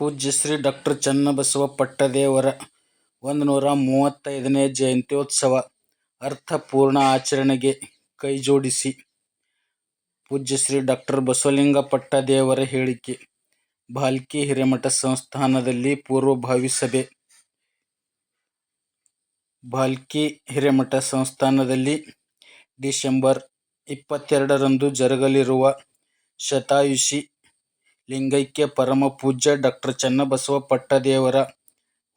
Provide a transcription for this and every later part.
ಪೂಜ್ಯ ಶ್ರೀ ಡಾಕ್ಟರ್ ಚನ್ನಬಸವ ಪಟ್ಟದೇವರ ಒಂದು ನೂರ ಮೂವತ್ತೈದನೇ ಜಯಂತ್ಯೋತ್ಸವ ಅರ್ಥಪೂರ್ಣ ಆಚರಣೆಗೆ ಕೈಜೋಡಿಸಿ ಪೂಜ್ಯ ಶ್ರೀ ಡಾಕ್ಟರ್ ಬಸವಲಿಂಗ ಪಟ್ಟದೇವರ ಹೇಳಿಕೆ. ಭಾಲ್ಕಿ ಹಿರೇಮಠ ಸಂಸ್ಥಾನದಲ್ಲಿ ಪೂರ್ವಭಾವಿ ಸಭೆ. ಭಾಲ್ಕಿ ಹಿರೇಮಠ ಸಂಸ್ಥಾನದಲ್ಲಿ ಡಿಸೆಂಬರ್ ಇಪ್ಪತ್ತೆರಡರಂದು ಜರುಗಲಿರುವ ಶತಾಯುಷಿ ಲಿಂಗೈಕ್ಯ ಪರಮ ಪೂಜ್ಯ ಡಾಕ್ಟರ್ ಚನ್ನಬಸವ ಪಟ್ಟದೇವರ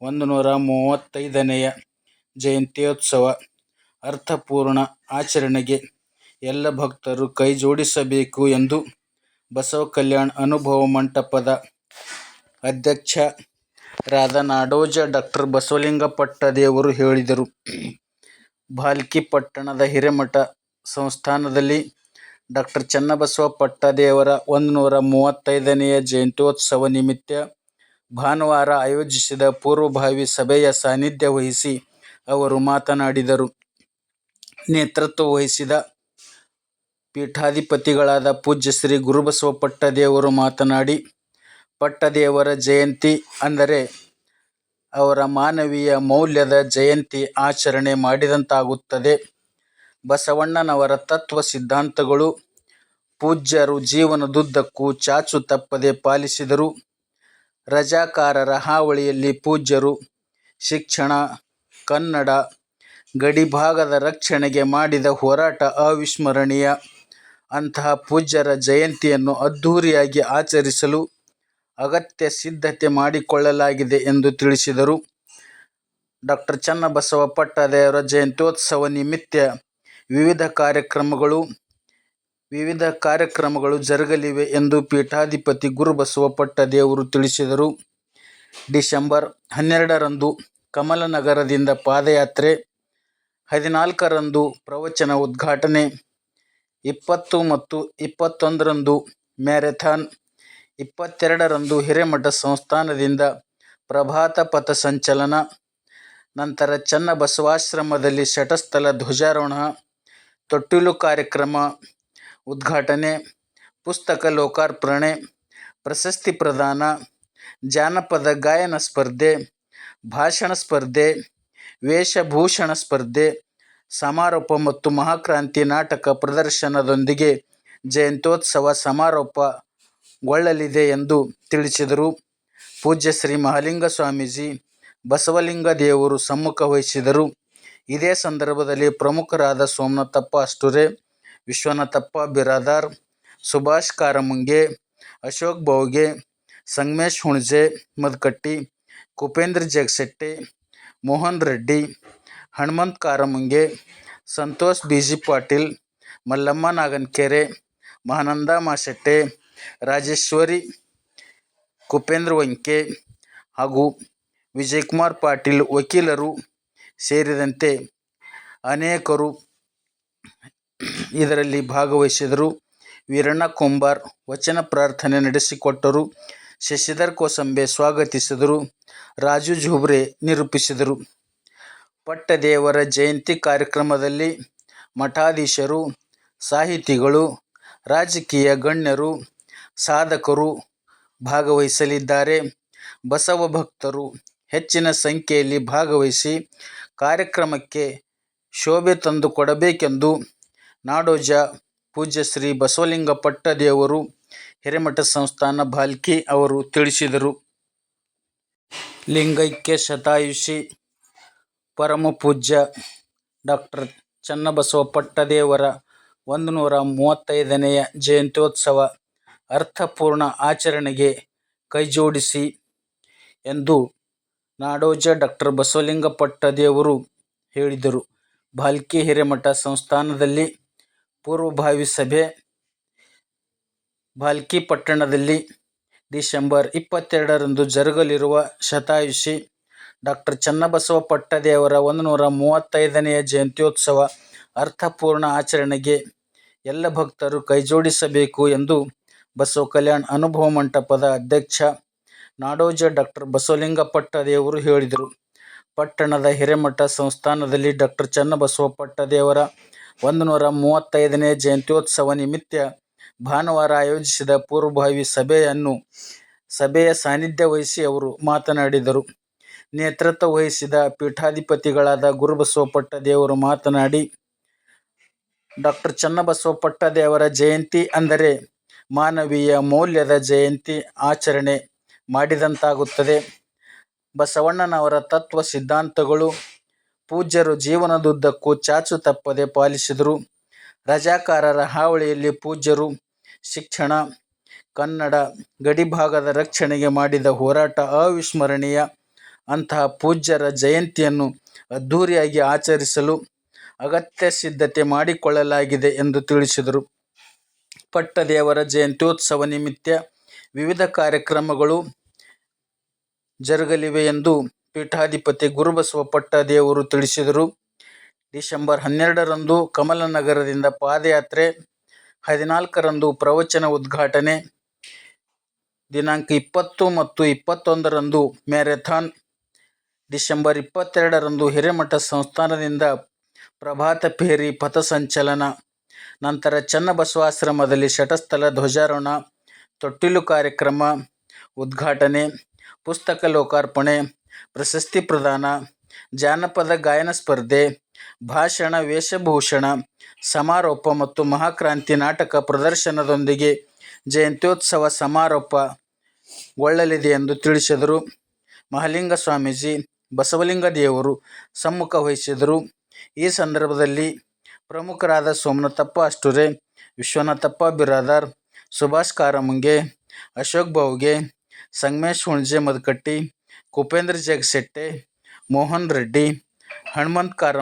ಒಂದು ನೂರ ಮೂವತ್ತೈದನೆಯ ಜಯಂತ್ಯೋತ್ಸವ ಅರ್ಥಪೂರ್ಣ ಆಚರಣೆಗೆ ಎಲ್ಲ ಭಕ್ತರು ಕೈ ಜೋಡಿಸಬೇಕು ಎಂದು ಬಸವ ಕಲ್ಯಾಣ ಅನುಭವ ಮಂಟಪದ ಅಧ್ಯಕ್ಷರಾದ ನಾಡೋಜ ಡಾಕ್ಟರ್ ಬಸವಲಿಂಗ ಪಟ್ಟದೇವರು ಹೇಳಿದರು. ಭಾಲ್ಕಿ ಪಟ್ಟಣದ ಹಿರೇಮಠ ಸಂಸ್ಥಾನದಲ್ಲಿ ಡಾಕ್ಟರ್ ಚನ್ನಬಸವ ಪಟ್ಟದೇವರ ಒಂದುನೂರ ಮೂವತ್ತೈದನೆಯ ಜಯಂತ್ಯೋತ್ಸವ ನಿಮಿತ್ತ ಭಾನುವಾರ ಆಯೋಜಿಸಿದ ಪೂರ್ವಭಾವಿ ಸಭೆಯ ಸಾನ್ನಿಧ್ಯ ವಹಿಸಿ ಅವರು ಮಾತನಾಡಿದರು. ನೇತೃತ್ವ ವಹಿಸಿದ ಪೀಠಾಧಿಪತಿಗಳಾದ ಪೂಜ್ಯ ಶ್ರೀ ಗುರುಬಸವ ಪಟ್ಟದೇವರು ಮಾತನಾಡಿ, ಪಟ್ಟದೇವರ ಜಯಂತಿ ಅಂದರೆ ಅವರ ಮಾನವೀಯ ಮೌಲ್ಯದ ಜಯಂತಿ ಆಚರಣೆ ಮಾಡಿದಂತಾಗುತ್ತದೆ. ಬಸವಣ್ಣನವರ ತತ್ವ ಸಿದ್ಧಾಂತಗಳು ಪೂಜ್ಯರು ಜೀವನದುದ್ದಕ್ಕೂ ಚಾಚು ತಪ್ಪದೆ ಪಾಲಿಸಿದರು. ರಜಾಕಾರರ ಹಾವಳಿಯಲ್ಲಿ ಪೂಜ್ಯರು ಶಿಕ್ಷಣ, ಕನ್ನಡ, ಗಡಿಭಾಗದ ರಕ್ಷಣೆಗೆ ಮಾಡಿದ ಹೋರಾಟ ಅವಿಸ್ಮರಣೀಯ. ಅಂತಹ ಪೂಜ್ಯರ ಜಯಂತಿಯನ್ನು ಅದ್ಧೂರಿಯಾಗಿ ಆಚರಿಸಲು ಅಗತ್ಯ ಸಿದ್ಧತೆ ಮಾಡಿಕೊಳ್ಳಲಾಗಿದೆ ಎಂದು ತಿಳಿಸಿದರು. ಡಾಕ್ಟರ್ ಚನ್ನಬಸವ ಪಟ್ಟದೇವರ ಜಯಂತ್ಯೋತ್ಸವ ನಿಮಿತ್ತ ವಿವಿಧ ಕಾರ್ಯಕ್ರಮಗಳು ವಿವಿಧ ಕಾರ್ಯಕ್ರಮಗಳು ಜರುಗಲಿವೆ ಎಂದು ಪೀಠಾಧಿಪತಿ ಗುರುಬಸವ ಪಟ್ಟದೇವರು ತಿಳಿಸಿದರು. ಡಿಸೆಂಬರ್ ಹನ್ನೆರಡರಂದು ಕಮಲನಗರದಿಂದ ಪಾದಯಾತ್ರೆ, ಹದಿನಾಲ್ಕರಂದು ಪ್ರವಚನ ಉದ್ಘಾಟನೆ, ಇಪ್ಪತ್ತು ಮತ್ತು ಇಪ್ಪತ್ತೊಂದರಂದು ಮ್ಯಾರಥಾನ್, ಇಪ್ಪತ್ತೆರಡರಂದು ಹಿರೇಮಠ ಸಂಸ್ಥಾನದಿಂದ ಪ್ರಭಾತ ಪಥ ಸಂಚಲನ ನಂತರ ಚನ್ನಬಸವಾಶ್ರಮದಲ್ಲಿ ಶಟಸ್ಥಲ ಧ್ವಜಾರೋಹಣ, ತೊಟ್ಟಿಲು ಕಾರ್ಯಕ್ರಮ ಉದ್ಘಾಟನೆ, ಪುಸ್ತಕ ಲೋಕಾರ್ಪಣೆ, ಪ್ರಶಸ್ತಿ ಪ್ರದಾನ, ಜಾನಪದ ಗಾಯನ ಸ್ಪರ್ಧೆ, ಭಾಷಣ ಸ್ಪರ್ಧೆ, ವೇಷಭೂಷಣ ಸ್ಪರ್ಧೆ ಸಮಾರೋಪ ಮತ್ತು ಮಹಾಕ್ರಾಂತಿ ನಾಟಕ ಪ್ರದರ್ಶನದೊಂದಿಗೆ ಜಯಂತ್ಯೋತ್ಸವ ಸಮಾರೋಪಗೊಳ್ಳಲಿದೆ ಎಂದು ತಿಳಿಸಿದರು. ಪೂಜ್ಯ ಶ್ರೀ ಮಹಾಲಿಂಗ ಸ್ವಾಮೀಜಿ, ಬಸವಲಿಂಗ ದೇವರು ಸಮ್ಮುಖ ವಹಿಸಿದ್ದರು. ಇದೇ ಸಂದರ್ಭದಲ್ಲಿ ಪ್ರಮುಖರಾದ ಸೋಮನಾಥಪ್ಪ ಅಷ್ಟೂರೆ, ವಿಶ್ವನಾಥಪ್ಪ ಬಿರಾದಾರ್ ಸುಭಾಷ್ ಕಾರಮುಂಗೆ, ಅಶೋಕ್ ಬೌಗೆ ಸಂಗಮೇಶ್ ಹುಣಜೆ ಮದಕಟ್ಟಿ, ಕುಪೇಂದ್ರ ಜಗಶೆಟ್ಟಿ ಮೋಹನ್ ರೆಡ್ಡಿ, ಹನುಮಂತ್ ಕಾರಮುಂಗೆ, ಸಂತೋಷ್ ಬಿ. ಪಾಟೀಲ್ ಮಲ್ಲಮ್ಮ ನಾಗನ್ಕೆರೆ ಮಹಾನಂದ ಮಾಶೆಟ್ಟೆ ರಾಜೇಶ್ವರಿ, ಕುಪೇಂದ್ರ ವಂಕೆ ಹಾಗೂ ವಿಜಯಕುಮಾರ ಪಾಟೀಲ್ ವಕೀಲರು ಸೇರಿದಂತೆ ಅನೇಕರು ಇದರಲ್ಲಿ ಭಾಗವಹಿಸಿದರು ವೀರಣ್ಣ ಕುಂಬಾರ್ ವಚನ ಪ್ರಾರ್ಥನೆ ನಡೆಸಿಕೊಟ್ಟರು. ಶಶಿಧರ್ ಕೋಸಂಬೆ ಸ್ವಾಗತಿಸಿದರು. ರಾಜು ಜೋಬ್ರೆ ನಿರೂಪಿಸಿದರು. ಪಟ್ಟದೇವರ ಜಯಂತಿ ಕಾರ್ಯಕ್ರಮದಲ್ಲಿ ಮಠಾಧೀಶರು, ಸಾಹಿತಿಗಳು, ರಾಜಕೀಯ ಗಣ್ಯರು, ಸಾಧಕರು ಭಾಗವಹಿಸಲಿದ್ದಾರೆ. ಬಸವ ಭಕ್ತರು ಹೆಚ್ಚಿನ ಸಂಖ್ಯೆಯಲ್ಲಿ ಭಾಗವಹಿಸಿ ಕಾರ್ಯಕ್ರಮಕ್ಕೆ ಶೋಭೆ ತಂದು ಕೊಡಬೇಕೆಂದು ನಾಡೋಜ ಪೂಜ್ಯ ಶ್ರೀ ಬಸವಲಿಂಗ ಪಟ್ಟದೇವರು ಹಿರೇಮಠ ಸಂಸ್ಥಾನ ಭಾಲ್ಕಿ ಅವರು ತಿಳಿಸಿದರು. ಲಿಂಗೈಕ್ಯ ಶತಾಯುಷಿ ಪರಮಪೂಜ್ಯ ಡಾಕ್ಟರ್ ಚನ್ನಬಸವ ಪಟ್ಟದೇವರ ಒಂದುನೂರ ಮೂವತ್ತೈದನೆಯ ಜಯಂತ್ಯೋತ್ಸವ ಅರ್ಥಪೂರ್ಣ ಆಚರಣೆಗೆ ಕೈಜೋಡಿಸಿ ಎಂದು ನಾಡೋಜ ಡಾಕ್ಟರ್ ಬಸವಲಿಂಗ ಪಟ್ಟದೇವರು ಹೇಳಿದರು. ಭಾಲ್ಕಿ ಹಿರೇಮಠ ಸಂಸ್ಥಾನದಲ್ಲಿ ಪೂರ್ವಭಾವಿ ಸಭೆ ಭಾಲ್ಕಿ ಪಟ್ಟಣದಲ್ಲಿ ಡಿಸೆಂಬರ್ ಇಪ್ಪತ್ತೆರಡರಂದು ಜರುಗಲಿರುವ ಶತಾಯುಷಿ ಡಾಕ್ಟರ್ ಚನ್ನಬಸವ ಪಟ್ಟದೇವರ ಒಂದುನೂರ ಮೂವತ್ತೈದನೆಯ ಜಯಂತ್ಯೋತ್ಸವ ಅರ್ಥಪೂರ್ಣ ಆಚರಣೆಗೆ ಎಲ್ಲ ಭಕ್ತರು ಕೈಜೋಡಿಸಬೇಕು ಎಂದು ಬಸವ ಕಲ್ಯಾಣ ಅನುಭವ ಮಂಟಪದ ಅಧ್ಯಕ್ಷ ನಾಡೋಜ ಡಾಕ್ಟರ್ ಬಸವಲಿಂಗ ಪಟ್ಟದೇವರು ಹೇಳಿದರು. ಪಟ್ಟಣದ ಹಿರೇಮಠ ಸಂಸ್ಥಾನದಲ್ಲಿ ಡಾಕ್ಟರ್ ಚನ್ನಬಸವ ಒಂದು ನೂರ ಮೂವತ್ತೈದನೇ ಜಯಂತ್ಯೋತ್ಸವ ನಿಮಿತ್ತ ಭಾನುವಾರ ಆಯೋಜಿಸಿದ ಪೂರ್ವಭಾವಿ ಸಭೆಯನ್ನು ಸಭೆಯ ಸಾನ್ನಿಧ್ಯ ವಹಿಸಿ ಅವರು ಮಾತನಾಡಿದರು. ನೇತೃತ್ವ ವಹಿಸಿದ ಪೀಠಾಧಿಪತಿಗಳಾದ ಗುರುಬಸವ ಪಟ್ಟದೇವರು ಮಾತನಾಡಿ, ಡಾಕ್ಟರ್ ಚನ್ನಬಸವ ಪಟ್ಟದೇವರ ಜಯಂತಿ ಅಂದರೆ ಮಾನವೀಯ ಮೌಲ್ಯದ ಜಯಂತಿ ಆಚರಣೆ ಮಾಡಿದಂತಾಗುತ್ತದೆ. ಬಸವಣ್ಣನವರ ತತ್ವ ಸಿದ್ಧಾಂತಗಳು ಪೂಜ್ಯರು ಜೀವನದುದ್ದಕ್ಕೂ ಚಾಚು ತಪ್ಪದೆ ಪಾಲಿಸಿದರು. ರಜಾಕಾರರ ಹಾವಳಿಯಲ್ಲಿ ಪೂಜ್ಯರು ಶಿಕ್ಷಣ, ಕನ್ನಡ, ಗಡಿಭಾಗದ ರಕ್ಷಣೆಗೆ ಮಾಡಿದ ಹೋರಾಟ ಅವಿಸ್ಮರಣೀಯ. ಅಂತಹ ಪೂಜ್ಯರ ಜಯಂತಿಯನ್ನು ಅದ್ಧೂರಿಯಾಗಿ ಆಚರಿಸಲು ಅಗತ್ಯ ಸಿದ್ಧತೆ ಮಾಡಿಕೊಳ್ಳಲಾಗಿದೆ ಎಂದು ತಿಳಿಸಿದರು. ಪಟ್ಟದೇವರ ಜಯಂತ್ಯೋತ್ಸವ ನಿಮಿತ್ತ ವಿವಿಧ ಕಾರ್ಯಕ್ರಮಗಳು ಜರುಗಲಿವೆ ಎಂದು ಪೀಠಾಧಿಪತಿ ಗುರುಬಸವ ಪಟ್ಟದೇವರು ತಿಳಿಸಿದರು. ಡಿಸೆಂಬರ್ ಹನ್ನೆರಡರಂದು ಕಮಲನಗರದಿಂದ ಪಾದಯಾತ್ರೆ, ಹದಿನಾಲ್ಕರಂದು ಪ್ರವಚನ ಉದ್ಘಾಟನೆ, ದಿನಾಂಕ ಇಪ್ಪತ್ತು ಮತ್ತು ಇಪ್ಪತ್ತೊಂದರಂದು ಮ್ಯಾರಥಾನ್, ಡಿಸೆಂಬರ್ ಇಪ್ಪತ್ತೆರಡರಂದು ಹಿರೇಮಠ ಸಂಸ್ಥಾನದಿಂದ ಪ್ರಭಾತ ಪೇರಿ ಪಥಸಂಚಲನ, ನಂತರ ಚನ್ನಬಸವಾಶ್ರಮದಲ್ಲಿ ಶಟಸ್ಥಲ ಧ್ವಜಾರೋಹಣ, ತೊಟ್ಟಿಲು ಕಾರ್ಯಕ್ರಮ, ಉದ್ಘಾಟನೆ, ಪುಸ್ತಕ ಲೋಕಾರ್ಪಣೆ, ಪ್ರಶಸ್ತಿ ಪ್ರದಾನ, ಜಾನಪದ ಗಾಯನ ಸ್ಪರ್ಧೆ, ಭಾಷಣ ವೇಷಭೂಷಣ ಸಮಾರೋಪ ಮತ್ತು ಮಹಾಕ್ರಾಂತಿ ನಾಟಕ ಪ್ರದರ್ಶನದೊಂದಿಗೆ ಜಯಂತ್ಯೋತ್ಸವ ಸಮಾರೋಪಗೊಳ್ಳಲಿದೆ ಎಂದು ತಿಳಿಸಿದರು. ಮಹಾಲಿಂಗ ಸ್ವಾಮೀಜಿ, ಬಸವಲಿಂಗ ದೇವರು ಸಮ್ಮುಖ ವಹಿಸಿದರು ಈ ಸಂದರ್ಭದಲ್ಲಿ ಪ್ರಮುಖರಾದ ಸೋಮನಾಥಪ್ಪ ಅಷ್ಟುರೆ ವಿಶ್ವನಾಥಪ್ಪ ಬಿರಾದಾರ, ಸುಭಾಷ ಕಾರಮುಂಗೆ, ಅಶೋಕ್ ಬಾವುಗೆ, ಸಂಗಮೇಶ್ ಹುಣಜೆ ಮದಕಟ್ಟಿ, ಕುಪೇಂದ್ರ ಜಗಸೆಟ್ಟೆ, ಮೋಹನ್ ರೆಡ್ಡಿ, ಹಣಮಂತ ಕಾರಮುಂಗೆ